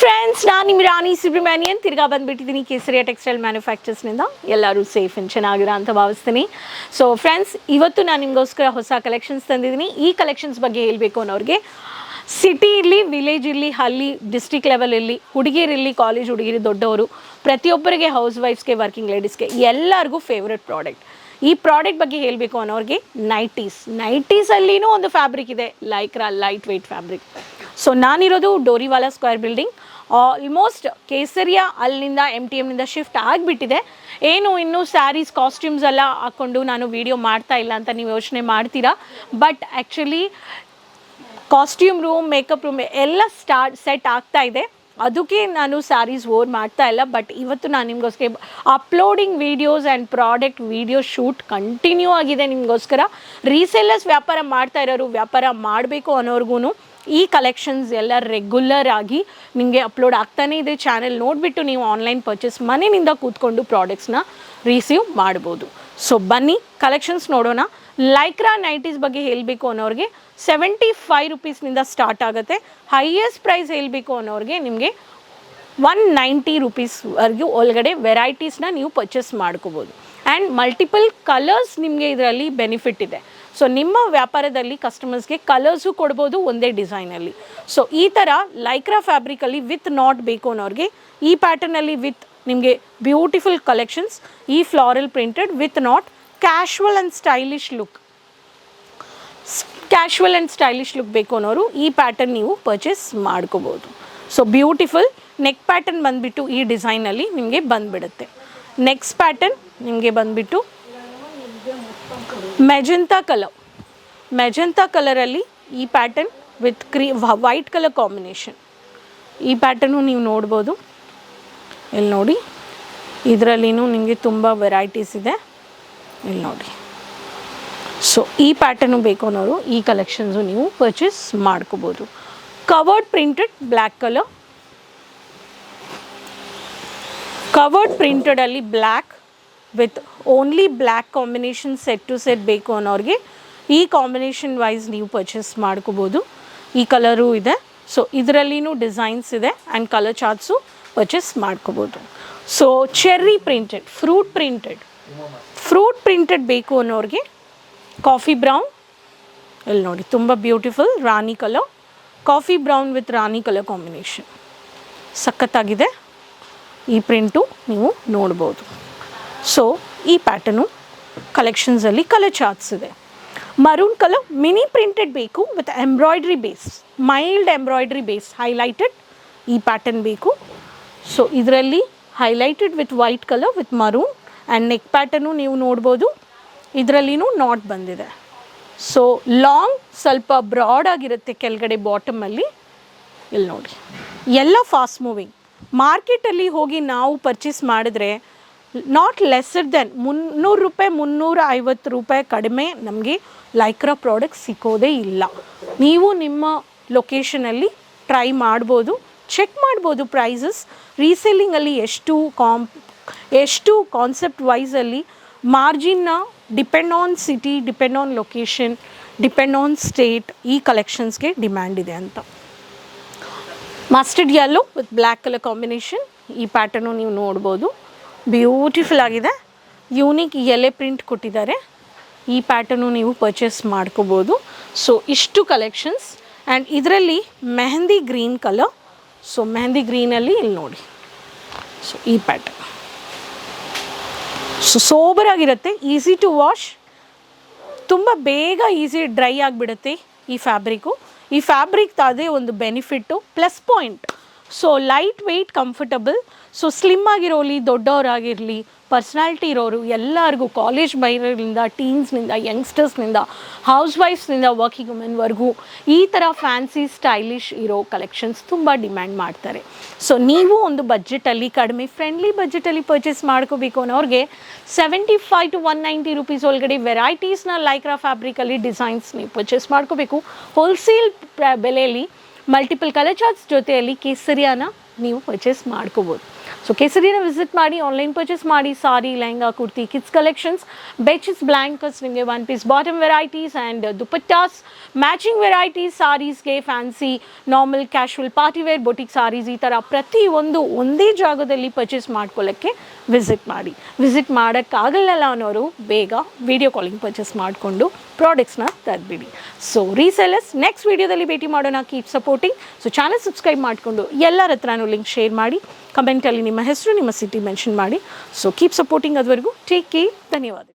Friends ನಾನು ನಿಮ್ಮ ರಾಣಿ ಸುಬ್ರಹ್ಮಣ್ಯನ್. ತಿರ್ಗಾ ಬಂದ್ಬಿಟ್ಟಿದ್ದೀನಿ ಕೇಸರಿಯ ಟೆಕ್ಸ್ಟೈಲ್ ಮ್ಯಾನುಫ್ಯಾಕ್ಚರ್ಸ್ನಿಂದ. ಎಲ್ಲರೂ ಸೇಫ್ ಆ್ಯಂಡ್ ಚೆನ್ನಾಗಿರೋ ಅಂತ ಭಾವಿಸ್ತೀನಿ. ಸೊ ಫ್ರೆಂಡ್ಸ್ ಇವತ್ತು ನಾನು ನಿಮಗೋಸ್ಕರ ಹೊಸ ಕಲೆಕ್ಷನ್ಸ್ ತಂದಿದ್ದೀನಿ ಈ ಕಲೆಕ್ಷನ್ಸ್ ಬಗ್ಗೆ ಹೇಳಬೇಕು ಅನ್ನೋರಿಗೆ ಸಿಟಿ ಇರಲಿ ವಿಲೇಜ್ ಇರಲಿ, ಹಳ್ಳಿ ಡಿಸ್ಟಿಕ್ ಲೆವೆಲ್ ಇರಲಿ ಹುಡುಗಿರಿರಲಿ ಕಾಲೇಜ್ ಹುಡುಗಿರಿ ದೊಡ್ಡವರು, ಪ್ರತಿಯೊಬ್ಬರಿಗೆ ಹೌಸ್ ವೈಫ್ಸ್ಗೆ ವರ್ಕಿಂಗ್ ಲೇಡೀಸ್ಗೆ ಎಲ್ಲರಿಗೂ ಫೇವ್ರೆಟ್ ಪ್ರಾಡಕ್ಟ್ ಈ ಪ್ರಾಡಕ್ಟ್ ಬಗ್ಗೆ ಹೇಳಬೇಕು ಅನ್ನೋರಿಗೆ ನೈಟೀಸ್ ನೈಟೀಸಲ್ಲಿನೂ ಒಂದು ಫ್ಯಾಬ್ರಿಕ್ ಇದೆ. Lycra light weight fabric so ನಾನಿರೋದು ಡೋರಿವಾಲಾ square building almost ಕೇಸರಿಯ ಅಲ್ಲಿಂದ ಎಂ ಟಿ ಎಮ್ನಿಂದ ಶಿಫ್ಟ್ ಆಗಿಬಿಟ್ಟಿದೆ. ಏನು ಇನ್ನೂ ಸ್ಯಾರೀಸ್ ಕಾಸ್ಟ್ಯೂಮ್ಸ್ ಎಲ್ಲ ಹಾಕ್ಕೊಂಡು ನಾನು ವೀಡಿಯೋ ಮಾಡ್ತಾ ಇಲ್ಲ ಅಂತ ನೀವು ಯೋಚನೆ ಮಾಡ್ತೀರಾ? But actually costume room makeup room ಎಲ್ಲ ಸ್ಟಾರ್ಟ್ ಸೆಟ್ ಆಗ್ತಾ ಇದೆ. ಅದಕ್ಕೆ ನಾನು ಸ್ಯಾರೀಸ್ ಓರ್ ಮಾಡ್ತಾ ಇಲ್ಲ. ಬಟ್ ಇವತ್ತು ನಾನು ನಿಮಗೋಸ್ಕರ uploading videos and product video shoot continue ಆಗಿದೆ ನಿಮಗೋಸ್ಕರ. ರೀಸೆಲ್ಲರ್ಸ್ ವ್ಯಾಪಾರ ಮಾಡ್ತಾ ಇರೋರು ವ್ಯಾಪಾರ ಮಾಡಬೇಕು ಅನ್ನೋರ್ಗು ಈ ಕಲೆಕ್ಷನ್ಸ್ ಎಲ್ಲ ರೆಗ್ಯುಲರ್ ಆಗಿ ನಿಮಗೆ ಅಪ್ಲೋಡ್ ಆಗ್ತಾನೇ ಇದೆ ಚಾನೆಲ್ ನೋಡಿಬಿಟ್ಟು ನೀವು ಆನ್ಲೈನ್ ಪರ್ಚೇಸ್ ಮನೆಯಿಂದ ಕೂತ್ಕೊಂಡು ಪ್ರಾಡಕ್ಟ್ಸ್ನ ರಿಸೀವ್ ಮಾಡ್ಬೋದು. ಸೊ ಬನ್ನಿ ಕಲೆಕ್ಷನ್ಸ್ ನೋಡೋಣ. ಲೈಕ್ರಾ ನೈಟೀಸ್ ಬಗ್ಗೆ ಹೇಳಬೇಕು ಅನ್ನೋರಿಗೆ ಸೆವೆಂಟಿ ಫೈವ್ ರುಪೀಸ್ನಿಂದ ಸ್ಟಾರ್ಟ್ ಆಗುತ್ತೆ. ಹೈಯೆಸ್ಟ್ ಪ್ರೈಸ್ ಹೇಳಬೇಕು ಅನ್ನೋರಿಗೆ ನಿಮಗೆ ಒನ್ ನೈಂಟಿ ರುಪೀಸ್ವರೆಗೂ ಒಳಗಡೆ ವೆರೈಟೀಸ್ನ ನೀವು ಪರ್ಚೇಸ್ ಮಾಡ್ಕೋಬೋದು. ಆ್ಯಂಡ್ ಮಲ್ಟಿಪಲ್ ಕಲರ್ಸ್ ನಿಮಗೆ ಇದರಲ್ಲಿ ಬೆನಿಫಿಟ್ ಇದೆ. ಸೊ ನಿಮ್ಮ ವ್ಯಾಪಾರದಲ್ಲಿ ಕಸ್ಟಮರ್ಸ್ಗೆ ಕಲರ್ಸು ಕೊಡ್ಬೋದು ಒಂದೇ ಡಿಸೈನಲ್ಲಿ ಸೊ ಈ ಥರ ಲೈಕ್ರಾ ಫ್ಯಾಬ್ರಿಕಲ್ಲಿ ವಿತ್ ನಾಟ್ ಬೇಕು ಅನ್ನೋರಿಗೆ, ಈ ಪ್ಯಾಟರ್ನಲ್ಲಿ ವಿತ್ ನಿಮಗೆ ಬ್ಯೂಟಿಫುಲ್ ಕಲೆಕ್ಷನ್ಸ್ ಈ floral printed with not casual and stylish look casual and stylish look ಬೇಕು ಅನ್ನೋರು ಈ ಪ್ಯಾಟರ್ನ್ ನೀವು ಪರ್ಚೇಸ್ ಮಾಡ್ಕೋಬೋದು. ಸೊ ಬ್ಯೂಟಿಫುಲ್ ನೆಕ್ ಪ್ಯಾಟರ್ನ್ ಬಂದುಬಿಟ್ಟು ಈ ಡಿಸೈನಲ್ಲಿ ನಿಮಗೆ ಬಂದುಬಿಡುತ್ತೆ. ನೆಕ್ಸ್ಟ್ ಪ್ಯಾಟರ್ನ್ ನಿಮಗೆ ಬಂದುಬಿಟ್ಟು ಮೆಜೆಂತಾ ಕಲರ್. ಮೆಜೆಂತಾ ಕಲರಲ್ಲಿ ಈ pattern with cream white colour combination ಈ ಪ್ಯಾಟರ್ನು ನೀವು ನೋಡ್ಬೋದು. ಇಲ್ಲಿ ನೋಡಿ. ಇದರಲ್ಲಿನೂ ನಿಮಗೆ ತುಂಬ ವೆರೈಟೀಸ್ ಇದೆ. ಇಲ್ಲಿ ನೋಡಿ. ಸೊ ಈ ಪ್ಯಾಟರ್ನು ಬೇಕು ಅನ್ನೋರು ಈ ಕಲೆಕ್ಷನ್ಸು ನೀವು ಪರ್ಚೇಸ್ ಮಾಡ್ಕೋಬೋದು. Covered printed black colour covered ಪ್ರಿಂಟೆಡಲ್ಲಿ black with only black combination set to set ಬೇಕು ಅನ್ನೋರಿಗೆ, ಈ ಕಾಂಬಿನೇಷನ್ ವೈಸ್ ನೀವು ಪರ್ಚೇಸ್ ಮಾಡ್ಕೋಬೋದು. ಈ ಕಲರು ಇದೆ. ಸೊ ಇದರಲ್ಲಿನೂ ಡಿಸೈನ್ಸ್ ಇದೆ ಆ್ಯಂಡ್ ಕಲರ್ ಚಾರ್ಟ್ಸು ಪರ್ಚೇಸ್ ಮಾಡ್ಕೋಬೋದು. So cherry printed fruit printed fruit printed ಬೇಕು ಅನ್ನೋರಿಗೆ ಕಾಫಿ ಬ್ರೌನ್ ಇಲ್ಲಿ ನೋಡಿ, ತುಂಬ beautiful rani colour coffee brown with rani colour combination ಸಖತ್ತಾಗಿದೆ. ಈ ಪ್ರಿಂಟು ನೀವು ನೋಡ್ಬೋದು. ಸೊ ಈ ಪ್ಯಾಟರ್ನು ಕಲೆಕ್ಷನ್ಸಲ್ಲಿ ಕಲರ್ ಚಾರ್ಟ್ಸ್ ಇದೆ ಮರೂನ್ ಕಲರ್ ಮಿನಿ ಪ್ರಿಂಟೆಡ್ ಬೇಕು with embroidery base mild embroidery base highlighted ಈ ಪ್ಯಾಟರ್ನ್ ಬೇಕು. ಸೊ ಇದರಲ್ಲಿ highlighted with white colour with maroon and neck pattern ನೀವು ನೋಡ್ಬೋದು. ಇದರಲ್ಲಿನೂ ನಾಟ್ ಬಂದಿದೆ. ಸೊ ಲಾಂಗ್ ಸ್ವಲ್ಪ ಬ್ರಾಡ್ ಆಗಿರುತ್ತೆ ಕೆಳಗಡೆ ಬಾಟಮಲ್ಲಿ ಇಲ್ಲಿ ನೋಡಿ. ಎಲ್ಲ ಫಾಸ್ಟ್ ಮೂವಿಂಗ್ ಮಾರ್ಕೆಟಲ್ಲಿ ಹೋಗಿ ನಾವು ಪರ್ಚೇಸ್ ಮಾಡಿದ್ರೆ ನಾಟ್ ಲೆಸ್ಸರ್ ದೆನ್ ಮುನ್ನೂರು ರೂಪಾಯಿ, ಮುನ್ನೂರ ಐವತ್ತು ರೂಪಾಯಿ ಕಡಿಮೆ ನಮಗೆ ಲೈಕ್ರಾ ಪ್ರಾಡಕ್ಟ್ ಸಿಕ್ಕೋದೇ ಇಲ್ಲ. ನೀವು ನಿಮ್ಮ ಲೊಕೇಶನಲ್ಲಿ ಟ್ರೈ ಮಾಡ್ಬೋದು ಚೆಕ್ ಮಾಡ್ಬೋದು ಪ್ರೈಸಸ್ ರೀಸೆಲ್ಲಿಂಗಲ್ಲಿ ಎಷ್ಟು ಕಾಂಪ್ ಎಷ್ಟು ಕಾನ್ಸೆಪ್ಟ್ ವೈಸಲ್ಲಿ ಮಾರ್ಜಿನ್ನ depend on city depend on location depend on state ಈ ಕಲೆಕ್ಷನ್ಸ್ಗೆ ಡಿಮ್ಯಾಂಡ್ ಇದೆ ಅಂತ. Mustard yellow with black colour combination ಈ ಪ್ಯಾಟರ್ನು ನೀವು ನೋಡ್ಬೋದು. ಬ್ಯೂಟಿಫುಲ್ ಆಗಿದೆ. ಯೂನಿಕ್ ಎಲೆ ಪ್ರಿಂಟ್ ಕೊಟ್ಟಿದ್ದಾರೆ. ಈ ಪ್ಯಾಟರ್ನು ನೀವು ಪರ್ಚೇಸ್ ಮಾಡ್ಕೋಬೋದು. ಸೊ ಇಷ್ಟು ಕಲೆಕ್ಷನ್ಸ್ ಆ್ಯಂಡ್ ಇದರಲ್ಲಿ mehndi green colour so mehndi ಗ್ರೀನಲ್ಲಿ ಇಲ್ಲಿ ನೋಡಿ. ಸೊ ಈ ಪ್ಯಾಟರ್ನ್ ಸೊ ಸೋಬರಾಗಿರುತ್ತೆ ಈಸಿ ಟು ವಾಶ್ ತುಂಬ ಬೇಗ ಈಸಿ ಡ್ರೈ ಆಗಿಬಿಡುತ್ತೆ ಈ ಫ್ಯಾಬ್ರಿಕ್ಕು ಈ ಫ್ಯಾಬ್ರಿಕ್ ತಾದೇ ಒಂದು benefit plus point so light weight comfortable so slim ಆಗಿರೋಲಿ, ದೊಡ್ಡವರಾಗಿರಲಿ ಪರ್ಸ್ನಾಲಿಟಿ ಇರೋರು ಎಲ್ಲರಿಗೂ ಕಾಲೇಜ್ ಬೈರಿಂದ ಟೀನ್ಸ್ನಿಂದ ಯಂಗ್ಸ್ಟರ್ಸ್ನಿಂದ ಹೌಸ್ ವೈಫ್ಸ್ನಿಂದ ವರ್ಕಿಂಗ್ ವುಮೆನ್ವರೆಗೂ ಈ ಥರ ಫ್ಯಾನ್ಸಿ ಸ್ಟೈಲಿಶ್ ಇರೋ ಕಲೆಕ್ಷನ್ಸ್ ತುಂಬ ಡಿಮ್ಯಾಂಡ್ ಮಾಡ್ತಾರೆ. ಸೊ ನೀವು ಒಂದು ಬಜೆಟಲ್ಲಿ ಕಡಿಮೆ ಫ್ರೆಂಡ್ಲಿ ಬಜೆಟಲ್ಲಿ ಪರ್ಚೇಸ್ ಮಾಡ್ಕೋಬೇಕು ಅನ್ನೋರಿಗೆ seventy five to one ninety rupees ಒಳಗಡೆ ವೆರೈಟೀಸ್ನ ಲೈಕ್ರಾ ಫ್ಯಾಬ್ರಿಕಲ್ಲಿ ಡಿಸೈನ್ಸ್ ನೀವು ಪರ್ಚೇಸ್ ಮಾಡ್ಕೋಬೇಕು. ಹೋಲ್ಸೇಲ್ ಬೆಲೆಯಲ್ಲಿ ಮಲ್ಟಿಪಲ್ ಕಲರ್ ಚಾರ್ಟ್ಸ್ ಜೊತೆಯಲ್ಲಿ ಕೇಸರಿಯಾನ ನೀವು ಪರ್ಚೇಸ್ ಮಾಡ್ಕೋಬೋದು. ಸೊ ಕೇಸರಿನ ವಿಸಿಟ್ ಮಾಡಿ ಆನ್ಲೈನ್ ಪರ್ಚೇಸ್ ಮಾಡಿ ಸಾರಿ ಲೆಹಂಗಾ ಕುರ್ತಿ ಕಿಡ್ಸ್ ಕಲೆಕ್ಷನ್ಸ್ ಬೆಚ್ಸ್ ಬ್ಲ್ಯಾಂಕಸ್ ನಿಮಗೆ one piece bottom varieties and dupattas matching varieties ಸಾರೀಸ್ಗೆ fancy normal casual party wear boutique saris ಈ ಥರ ಪ್ರತಿಯೊಂದು ಒಂದೇ ಜಾಗದಲ್ಲಿ ಪರ್ಚೇಸ್ ಮಾಡ್ಕೊಳ್ಳೋಕ್ಕೆ ವಿಸಿಟ್ ಮಾಡಿ ವಿಸಿಟ್ ಮಾಡೋಕ್ಕಾಗಲ್ಲ ಅನ್ನೋರು ಬೇಗ ವಿಡಿಯೋ ಕಾಲಿಂಗ್ ಪರ್ಚೇಸ್ ಮಾಡಿಕೊಂಡು ಪ್ರಾಡಕ್ಟ್ಸ್ನ ತೆಗೆದ್ಬಿಡಿ ಸೊ ರೀಸೆಲ್ಲರ್ಸ್ ನೆಕ್ಸ್ಟ್ ವೀಡಿಯೋದಲ್ಲಿ ಭೇಟಿ ಮಾಡೋಣ. Keep supporting so channel subscribe ಮಾಡಿಕೊಂಡು ಎಲ್ಲರ ಹತ್ರನೂ ಲಿಂಕ್ ಶೇರ್ ಮಾಡಿ. ಕಮೆಂಟಲ್ಲಿ ನಿಮ್ಮ ಹೆಸರು, ನಿಮ್ಮ ಸಿಟಿ ಮೆನ್ಷನ್ ಮಾಡಿ. ಸೊ ಕೀಪ್ ಸಪೋರ್ಟಿಂಗ್ ಅದುವರೆಗೂ ಟೇಕ್ ಕೇರ್ ಧನ್ಯವಾದ